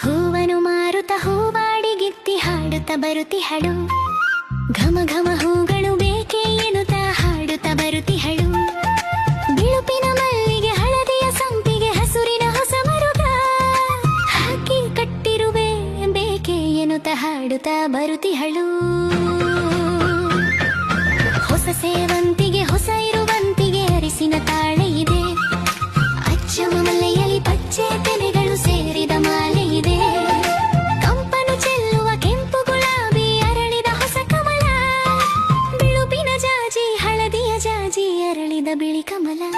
ಹೂವನು ಮಾರುತ ಹೂವಾಡಿಗಿತ್ತಿ ಹಾಡುತ್ತ ಹಾಡು ಘಮ ಘಮ ಹೂಗಳು ಬರುತ್ತಾ ಬರುತ್ತಿಹಳು. ಹೊಸ ಸೇವಂತಿಗೆ, ಹೊಸ ಇರುವಂತಿಗೆ ಅರಿಸಿನ ತಾಳೆ ಇದೆ. ಅಚ್ಚಮ ಮಲೆಯಲ್ಲಿ ಪಚ್ಚೆ ತೆನೆಗಳು ಸೇರಿದ ಮಾಲೆ ಇದೆ. ಕಂಪನು ಚೆಲ್ಲುವ ಕೆಂಪು ಗುಲಾಬಿ, ಅರಳಿದ ಹೊಸ ಕಮಲ. ಬಿಳುಪಿನ ಜಾಜಿ, ಹಳದಿಯ ಜಾಜಿ, ಅರಳಿದ ಬಿಳಿ ಕಮಲ.